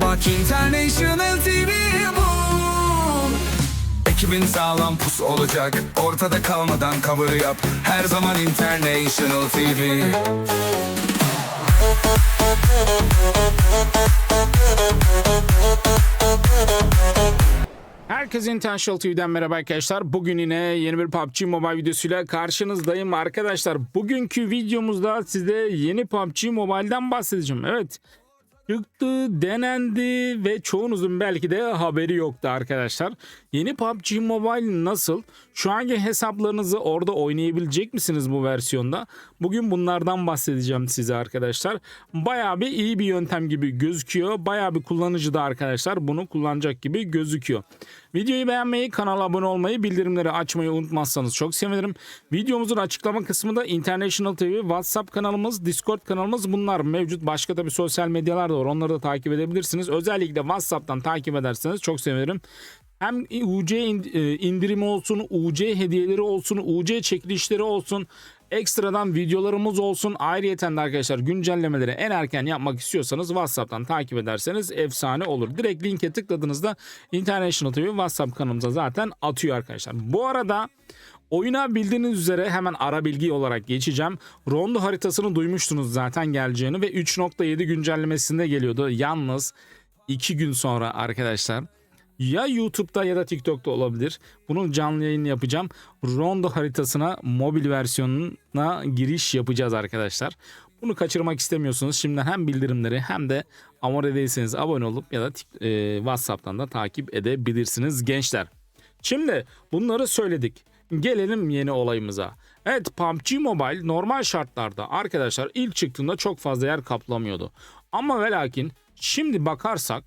Bak International TV bu Ekibin sağlam pus olacak Ortada kalmadan cover yap Her zaman International TV Herkese Intentional TV'den merhaba arkadaşlar. Bugün yine yeni bir PUBG Mobile videosuyla karşınızdayım arkadaşlar. Bugünkü videomuzda size yeni PUBG Mobile'den bahsedeceğim. Evet. Çıktı, denendi ve çoğunuzun belki de haberi yoktu arkadaşlar. Yeni PUBG Mobile nasıl? Şu anki hesaplarınızı orada oynayabilecek misiniz bu versiyonda? Bugün bunlardan bahsedeceğim size arkadaşlar. Bayağı bir iyi bir yöntem gibi gözüküyor. Bayağı bir kullanıcı da arkadaşlar bunu kullanacak gibi gözüküyor. Videoyu beğenmeyi, kanala abone olmayı, bildirimleri açmayı unutmazsanız çok sevinirim. Videomuzun açıklama kısmında International TV, WhatsApp kanalımız, Discord kanalımız bunlar mevcut. Başka tabii sosyal medyalar da var. Onları da takip edebilirsiniz. Özellikle WhatsApp'tan takip ederseniz çok sevinirim. Hem UC e, indirimi olsun, UC hediyeleri olsun, UC çekilişleri olsun, ekstradan videolarımız olsun. Ayrıyeten de arkadaşlar güncellemeleri en erken yapmak istiyorsanız WhatsApp'tan takip ederseniz efsane olur. Direkt linke tıkladığınızda International TV WhatsApp kanalımıza zaten atıyor arkadaşlar. Bu arada Oyuna bildiğiniz üzere hemen ara bilgi olarak geçeceğim. Rondo haritasını duymuştunuz zaten geleceğini ve 3.7 güncellemesinde geliyordu. Yalnız 2 gün sonra arkadaşlar ya YouTube'da ya da TikTok'ta olabilir. Bunun canlı yayını yapacağım. Rondo haritasına mobil versiyonuna giriş yapacağız arkadaşlar. Bunu kaçırmak istemiyorsunuz. Şimdiden hem bildirimleri hem de abone değilseniz abone olup ya da e, WhatsApp'tan da takip edebilirsiniz gençler. Şimdi bunları söyledik. Gelelim yeni olayımıza. Evet PUBG Mobile normal şartlarda arkadaşlar ilk çıktığında çok fazla yer kaplamıyordu. Ama ve lakin şimdi bakarsak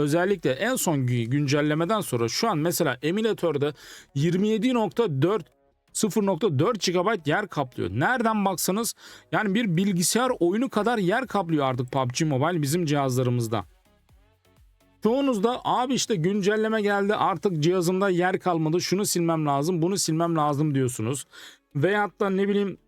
özellikle en son gü- güncellemeden sonra şu an mesela emülatörde 27.4 0.4 GB yer kaplıyor. Nereden baksanız yani bir bilgisayar oyunu kadar yer kaplıyor artık PUBG Mobile bizim cihazlarımızda. Çoğunuz da abi işte güncelleme geldi artık cihazımda yer kalmadı şunu silmem lazım bunu silmem lazım diyorsunuz. Veyahut da ne bileyim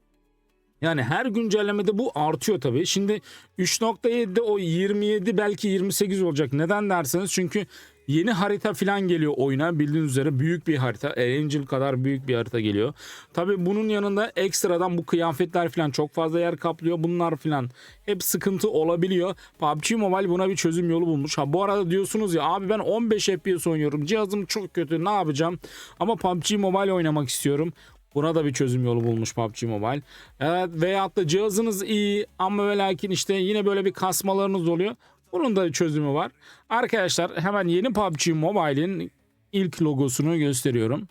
yani her güncellemede bu artıyor tabii. Şimdi 3.7'de o 27 belki 28 olacak. Neden derseniz çünkü yeni harita falan geliyor oyuna. Bildiğiniz üzere büyük bir harita. Angel kadar büyük bir harita geliyor. Tabii bunun yanında ekstradan bu kıyafetler falan çok fazla yer kaplıyor. Bunlar falan hep sıkıntı olabiliyor. PUBG Mobile buna bir çözüm yolu bulmuş. Ha bu arada diyorsunuz ya abi ben 15 FPS oynuyorum. Cihazım çok kötü ne yapacağım? Ama PUBG Mobile oynamak istiyorum. Buna da bir çözüm yolu bulmuş PUBG Mobile. Evet veyahut da cihazınız iyi ama ve lakin işte yine böyle bir kasmalarınız oluyor. Bunun da bir çözümü var. Arkadaşlar hemen yeni PUBG Mobile'in ilk logosunu gösteriyorum.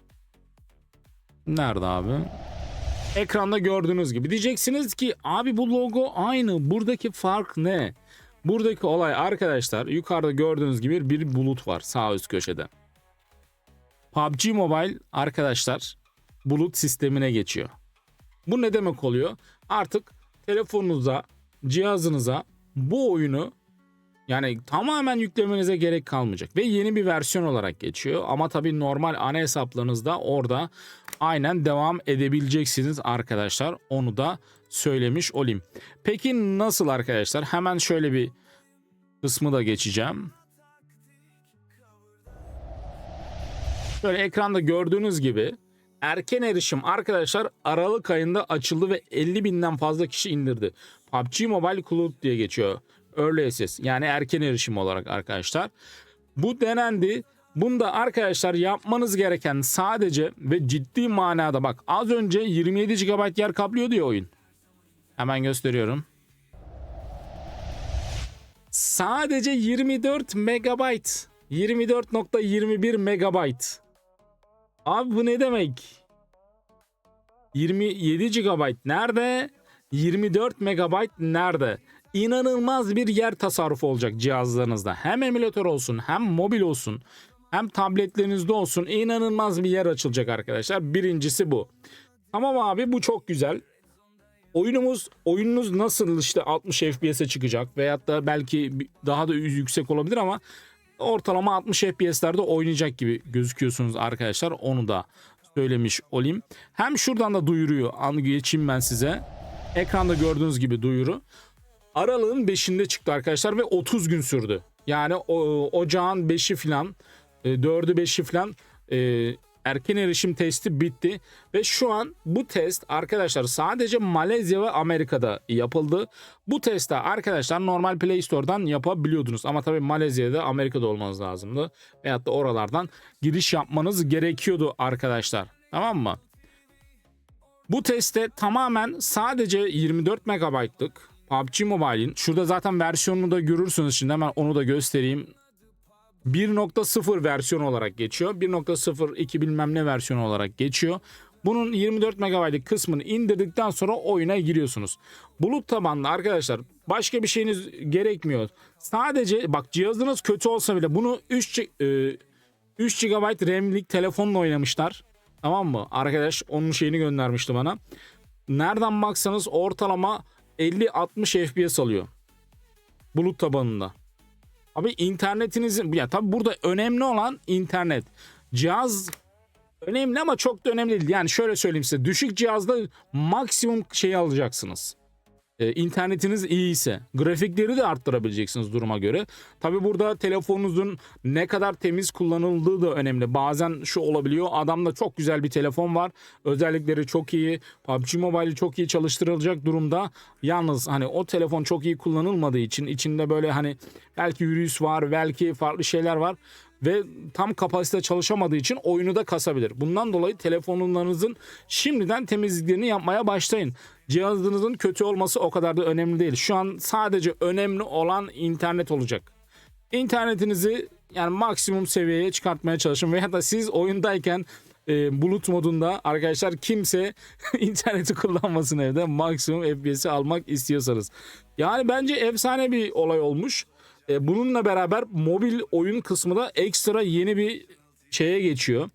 Nerede abi? Ekranda gördüğünüz gibi. Diyeceksiniz ki abi bu logo aynı. Buradaki fark ne? Buradaki olay arkadaşlar yukarıda gördüğünüz gibi bir bulut var sağ üst köşede. PUBG Mobile arkadaşlar bulut sistemine geçiyor. Bu ne demek oluyor? Artık telefonunuza, cihazınıza bu oyunu yani tamamen yüklemenize gerek kalmayacak ve yeni bir versiyon olarak geçiyor. Ama tabii normal ana hesaplarınızda orada aynen devam edebileceksiniz arkadaşlar. Onu da söylemiş olayım. Peki nasıl arkadaşlar? Hemen şöyle bir kısmı da geçeceğim. Böyle ekranda gördüğünüz gibi erken erişim arkadaşlar Aralık ayında açıldı ve 50 binden fazla kişi indirdi. PUBG Mobile Cloud diye geçiyor. Early Access yani erken erişim olarak arkadaşlar. Bu denendi. Bunda arkadaşlar yapmanız gereken sadece ve ciddi manada bak az önce 27 GB yer kaplıyor diyor oyun. Hemen gösteriyorum. Sadece 24 megabayt. 24.21 megabayt. Abi bu ne demek? 27 GB nerede? 24 MB nerede? İnanılmaz bir yer tasarrufu olacak cihazlarınızda. Hem emülatör olsun, hem mobil olsun, hem tabletlerinizde olsun inanılmaz bir yer açılacak arkadaşlar. Birincisi bu. Tamam abi bu çok güzel. Oyunumuz, oyununuz nasıl işte 60 FPS'e çıkacak veyahut da belki daha da yüksek olabilir ama ortalama 60 FPS'lerde oynayacak gibi gözüküyorsunuz arkadaşlar. Onu da söylemiş olayım. Hem şuradan da duyuruyor. An geçeyim ben size. Ekranda gördüğünüz gibi duyuru. Aralığın 5'inde çıktı arkadaşlar ve 30 gün sürdü. Yani o, ocağın 5'i falan, 4'ü 5'i falan e, erken erişim testi bitti. Ve şu an bu test arkadaşlar sadece Malezya ve Amerika'da yapıldı. Bu testte arkadaşlar normal Play Store'dan yapabiliyordunuz. Ama tabii Malezya'da Amerika'da olmanız lazımdı. Veyahut da oralardan giriş yapmanız gerekiyordu arkadaşlar. Tamam mı? Bu testte tamamen sadece 24 MB'lık PUBG Mobile'in şurada zaten versiyonunu da görürsünüz şimdi hemen onu da göstereyim. 1.0 versiyon olarak geçiyor. 1.02 bilmem ne versiyon olarak geçiyor. Bunun 24 MB'lık kısmını indirdikten sonra oyuna giriyorsunuz. Bulut tabanlı arkadaşlar başka bir şeyiniz gerekmiyor. Sadece bak cihazınız kötü olsa bile bunu 3 e, 3 GB RAM'lik telefonla oynamışlar. Tamam mı? Arkadaş onun şeyini göndermişti bana. Nereden baksanız ortalama 50-60 FPS alıyor. Bulut tabanında. Abi internetinizin ya tabi burada önemli olan internet. Cihaz önemli ama çok da önemli değil. Yani şöyle söyleyeyim size düşük cihazda maksimum şeyi alacaksınız. Ee, internetiniz iyi ise grafikleri de arttırabileceksiniz duruma göre. Tabi burada telefonunuzun ne kadar temiz kullanıldığı da önemli. Bazen şu olabiliyor adamda çok güzel bir telefon var. Özellikleri çok iyi. PUBG Mobile'i çok iyi çalıştırılacak durumda. Yalnız hani o telefon çok iyi kullanılmadığı için içinde böyle hani belki virüs var belki farklı şeyler var ve tam kapasite çalışamadığı için oyunu da kasabilir. Bundan dolayı telefonlarınızın şimdiden temizliklerini yapmaya başlayın. Cihazınızın kötü olması o kadar da önemli değil. Şu an sadece önemli olan internet olacak. İnternetinizi yani maksimum seviyeye çıkartmaya çalışın veya da siz oyundayken e, bulut modunda arkadaşlar kimse interneti kullanmasın evde maksimum FPS'i almak istiyorsanız. Yani bence efsane bir olay olmuş. E, bununla beraber mobil oyun kısmı da ekstra yeni bir şeye geçiyor.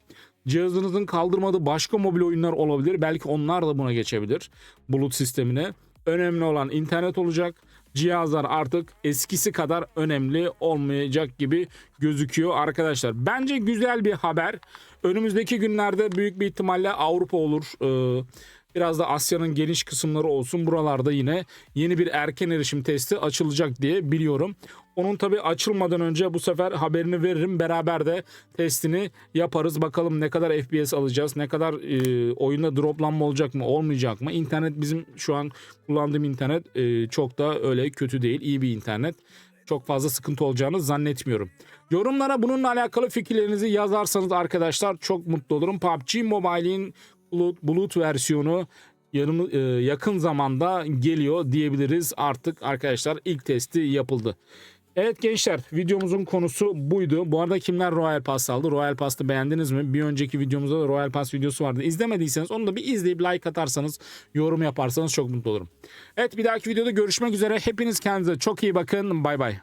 Cihazınızın kaldırmadığı başka mobil oyunlar olabilir. Belki onlar da buna geçebilir. Bulut sistemine. Önemli olan internet olacak. Cihazlar artık eskisi kadar önemli olmayacak gibi gözüküyor arkadaşlar. Bence güzel bir haber. Önümüzdeki günlerde büyük bir ihtimalle Avrupa olur. Ee, biraz da Asya'nın geniş kısımları olsun. Buralarda yine yeni bir erken erişim testi açılacak diye biliyorum. Onun tabi açılmadan önce bu sefer haberini veririm. Beraber de testini yaparız. Bakalım ne kadar FPS alacağız. Ne kadar e, oyunda droplanma olacak mı olmayacak mı? İnternet bizim şu an kullandığım internet e, çok da öyle kötü değil. iyi bir internet. Çok fazla sıkıntı olacağını zannetmiyorum. Yorumlara bununla alakalı fikirlerinizi yazarsanız arkadaşlar çok mutlu olurum. PUBG Mobile'in bulut, bulut versiyonu yarım, e, yakın zamanda geliyor diyebiliriz artık arkadaşlar ilk testi yapıldı. Evet gençler videomuzun konusu buydu. Bu arada kimler Royal Pass aldı? Royal Pass'ı beğendiniz mi? Bir önceki videomuzda da Royal Pass videosu vardı. İzlemediyseniz onu da bir izleyip like atarsanız, yorum yaparsanız çok mutlu olurum. Evet bir dahaki videoda görüşmek üzere. Hepiniz kendinize çok iyi bakın. Bay bay.